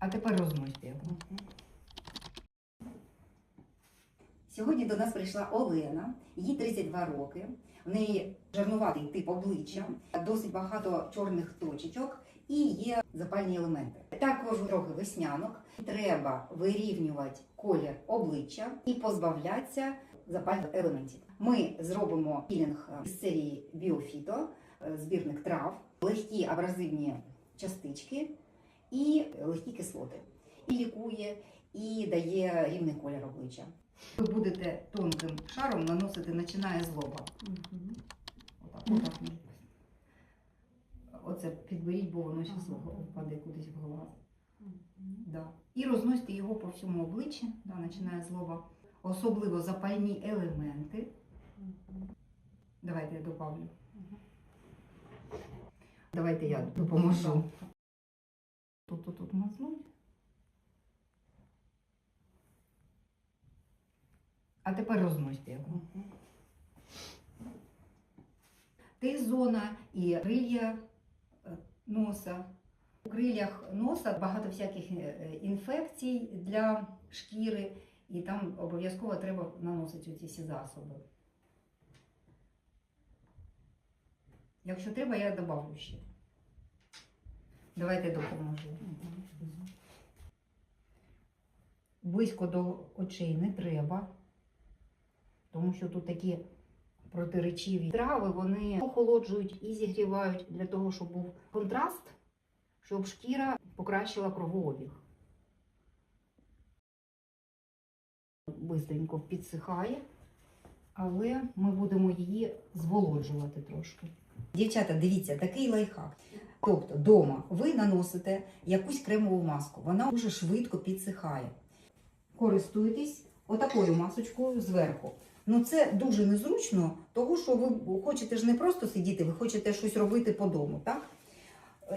А тепер розносьте його. Сьогодні до нас прийшла Олена, їй 32 роки. В неї жирнуватий тип обличчя, досить багато чорних точечок і є запальні елементи. Також трохи веснянок. Треба вирівнювати колір обличчя і позбавлятися запальних елементів. Ми зробимо пілінг з серії Біофіто, е, збірник трав, легкі абразивні частички і легкі кислоти. І лікує, і дає рівний колір обличчя. Ви будете тонким шаром наносити, починає з лоба. Отак, отак. Оце підберіть, бо воно зараз впаде кудись в глаз. Да. І розносите його по всьому обличчі, да, починає з лоба. Особливо запальні елементи. Давайте я добавлю. Давайте я допоможу. Тут, тут, мазнуть. А тепер розносьте його. Т-зона і крилья е, носа. У крилях носа багато всяких е, інфекцій для шкіри, і там обов'язково треба наносити ці всі засоби. Якщо треба, я добавлю ще. Давайте допоможу. Близько до очей не треба, тому що тут такі протиречиві трави, вони охолоджують і зігрівають для того, щоб був контраст, щоб шкіра покращила кровообіг. Бистренько підсихає, але ми будемо її зволоджувати трошки. Дівчата, дивіться, такий лайфхак. Тобто, вдома ви наносите якусь кремову маску, вона дуже швидко підсихає. Користуйтесь отакою масочкою зверху. Ну це дуже незручно, тому що ви хочете ж не просто сидіти, ви хочете щось робити по дому, так?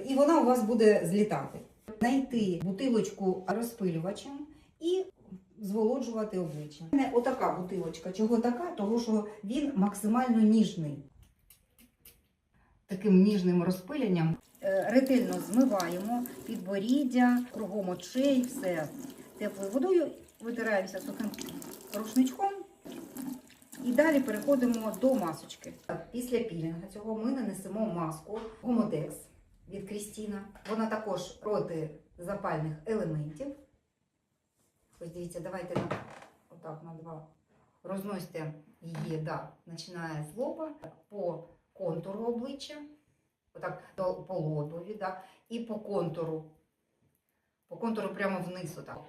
І вона у вас буде злітати. Знайти бутилочку розпилювачем і зволоджувати обличчя. Не отака бутилочка. Чого така? Тому що він максимально ніжний. Таким ніжним розпилянням е, ретельно змиваємо підборіддя, кругом очей, все теплою водою, витираємося сухим рушничком. І далі переходимо до масочки. Після пілінга цього ми нанесемо маску Гомодекс від Крістіна. Вона також проти запальних елементів. Ось дивіться, давайте на, отак на два. Розносьте її, да, починає з лоба по контуру обличчя, отак до по лобові, да, і по контуру. По контуру прямо вниз, отак.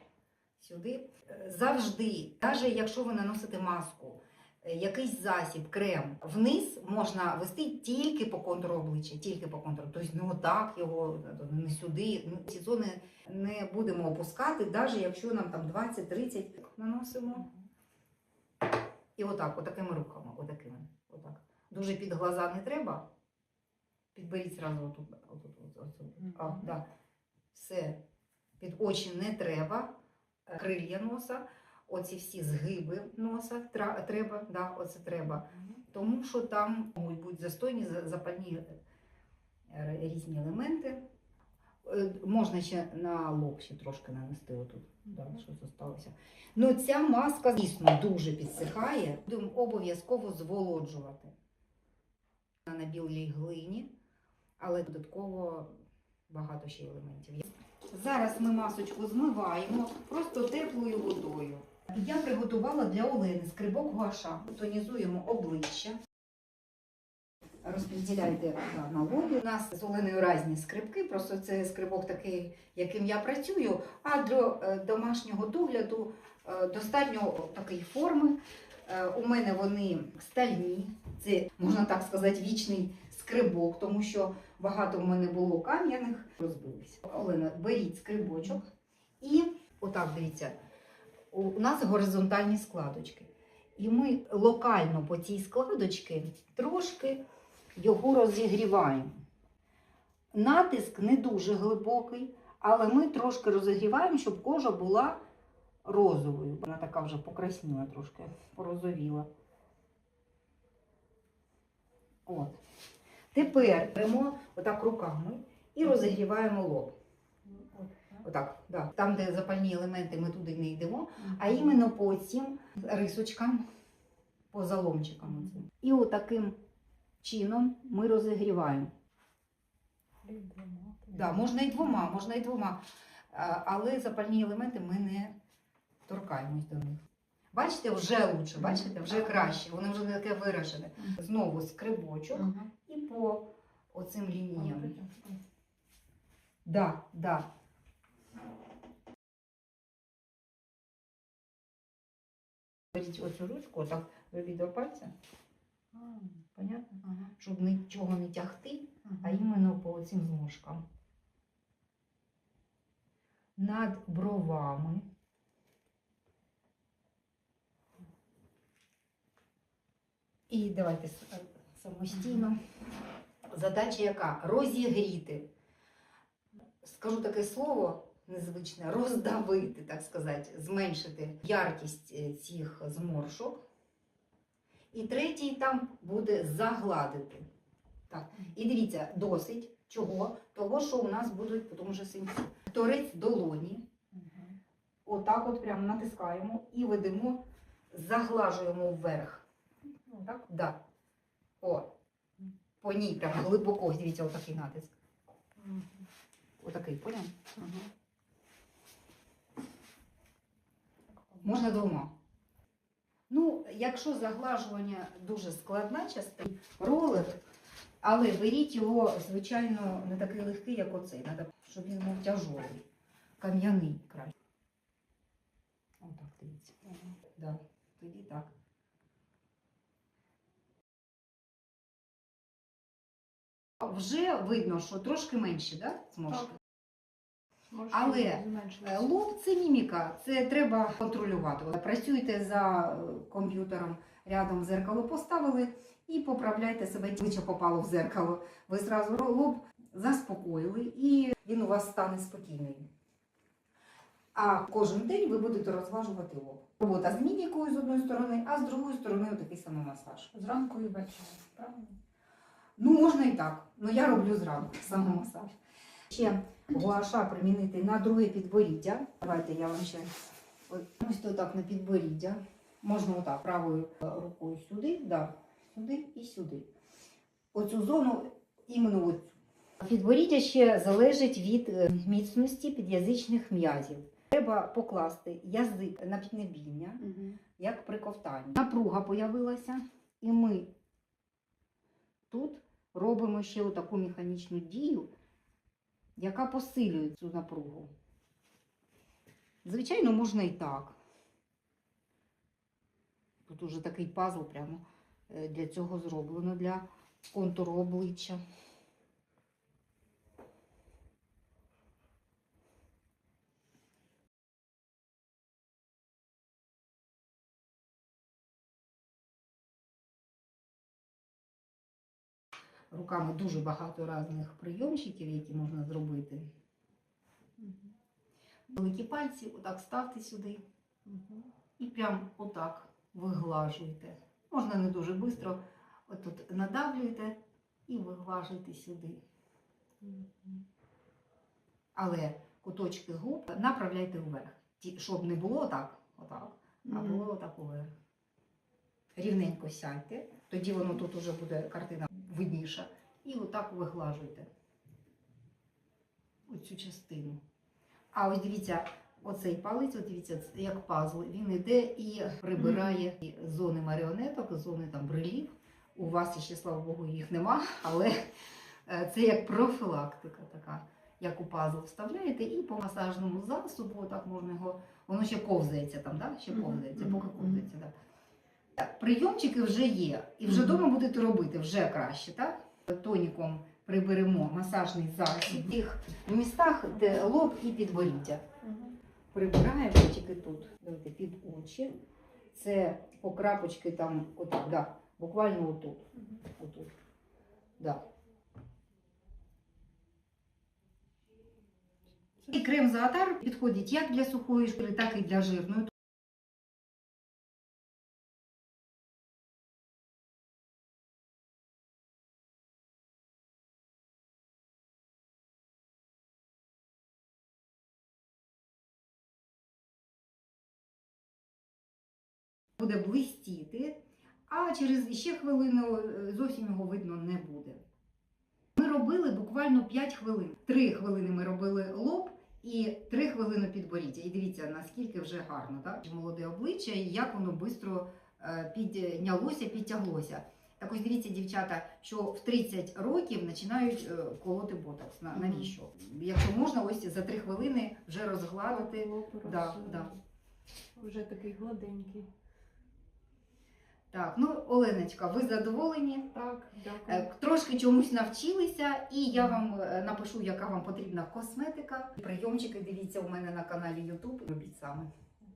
Сюди. Завжди, навіть якщо ви наносите маску, якийсь засіб, крем, вниз можна вести тільки по контуру обличчя, тільки по контуру. Тобто не отак його, не сюди. Ну, Ці зони не будемо опускати, навіть якщо нам там 20-30 наносимо. І отак, отакими рухами, отакими. Дуже під глаза не треба. Підберіть зразу отут. отут, отут. А, да. Все. Під очі не треба. Крилья носа, оці всі згиби носа треба, да, оце треба. Тому що там можуть бути застойні, за- запальні е, різні елементи. Е, Можна ще на лоб ще трошки нанести отут, да, що залишилося. Ну ця маска, дійсно, дуже підсихає. Будемо обов'язково зволоджувати на білій глині, але додатково багато ще елементів. Зараз ми масочку змиваємо просто теплою водою. Я приготувала для Олени скрибок гуаша. Тонізуємо обличчя. Розподіляйте да, на. У нас з Оленою різні скрибки, просто це скрибок такий, яким я працюю, а для е, домашнього догляду е, достатньо такої форми. Е, У мене вони стальні, це можна так сказати, вічний скрибок, тому що багато в мене було кам'яних, розбилися. Олена, беріть скрибочок і отак дивіться, у нас горизонтальні складочки. І ми локально по цій складочці трошки його розігріваємо. Натиск не дуже глибокий, але ми трошки розігріваємо, щоб кожа була розовою. Вона така вже покрасніла трошки, порозовіла. От. Тепер беремо отак руками і розігріваємо лоб. Отак, да. Там, де запальні елементи, ми туди не йдемо, а іменно по цим рисочкам, по заломчикам. І отаким чином ми розігріваємо. Да, можна і двома, можна і двома. Але запальні елементи ми не торкаємось до них. Бачите, вже лучше, бачите, вже краще, воно вже не таке виражене. Знову скрибочок і по оцим лініям. Да, да. Беріть оцю ручку, отак робіть до пальця, понятно? Щоб нічого не тягти, а іменно по цим зморшкам. Над бровами. І давайте е, самостійно. Задача яка? Розігріти. Скажу таке слово незвичне, роздавити, так сказати, зменшити яркість е, цих зморшок. І третій там буде загладити. Так. І дивіться, досить чого? Того, що у нас будуть тому що синці. Торець долоні. Отак от прямо натискаємо і ведемо, заглажуємо вверх. Так? Да. О. По ній прямо глибоко, ось дивіться, отакий натиск. Отакий, поняв? Можна двома. Ну, якщо заглажування дуже складна частина, ролик, але беріть його, звичайно, не такий легкий, як оцей. Треба, щоб він був тяжолий, кам'яний краще. Отак, дивіться. Да. Тоді так. Вже видно, що трошки менше, да, зморшки? Але, Е, Лоб це міміка, це треба контролювати. Працюйте за е, комп'ютером, рядом зеркало поставили і поправляйте себе, обличчя попало в зеркало. Ви зразу лоб заспокоїли, і він у вас стане спокійним. А кожен день ви будете розважувати лоб. Робота з мімікою з одної сторони, а з другої сторони такий самий масаж. Зранку і ввечері, правильно? Ну, можна і так. Ну я роблю зранку саме масаж. Ще гуаша примінити на друге підборіддя. Давайте я вам ще ось отак на підборіддя. Можна отак правою е, рукою сюди, да, сюди і сюди. Оцю зону іменно оцю. Підборіддя ще залежить від е, міцності під'язичних м'язів. Треба покласти язик на піднебіння, як при ковтанні. Напруга появилася, і ми тут робимо ще таку механічну дію, яка посилює цю напругу. Звичайно, можна і так. Тут уже такий пазл прямо е, для цього зроблено, для контуру обличчя. Руками дуже багато різних прийомчиків, які можна зробити. Великі пальці, отак ставте сюди і прям отак виглажуєте. Можна не дуже швидко, отут надавлюєте і виглажуєте сюди. Але куточки губ направляйте вверх. Щоб не було так, отак, а було отак уверх. Рівненько сядьте, тоді воно тут уже буде картина видніша. І отак виглажуйте оцю частину. А ось дивіться, оцей палець, от дивіться, це як пазл, він іде і прибирає зони маріонеток, зони там брилів. У вас ще, слава Богу, їх нема, але е, це як профілактика така. Як у пазл вставляєте, і по масажному засобу, отак можна його, воно ще ковзається там, да? ще ковзається, поки ковзається. Да. Прийомчики вже є, і вже вдома будете робити вже краще, так? Тоніком приберемо масажний засіб в тих містах, де лоб і підборіддя. Прибираємо тільки тут. Давайте під очі. Це по крапочки там, отак, да, буквально отут. отут. Да. І крем зоотар підходить як для сухої шкіри, так і для жирної. Буде блистіти, а через ще хвилину е, зовсім його видно не буде. Ми робили буквально 5 хвилин. 3 хвилини ми робили лоб і 3 хвилини підборіддя. І дивіться, наскільки вже гарно, так? Молоде обличчя і як воно швидко піднялося, підтяглося. Так ось дивіться, дівчата, що в 30 років починають е, колоти ботокс. Навіщо? Якщо можна, ось за 3 хвилини вже розгладити. Да, да. Вже такий гладенький. Так, ну Оленочка, ви задоволені? Так, дякую. Е, Трошки чомусь навчилися, і я вам е, напишу, яка вам потрібна косметика. Прийомчики дивіться у мене на каналі YouTube. Робіть саме.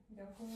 Дякую.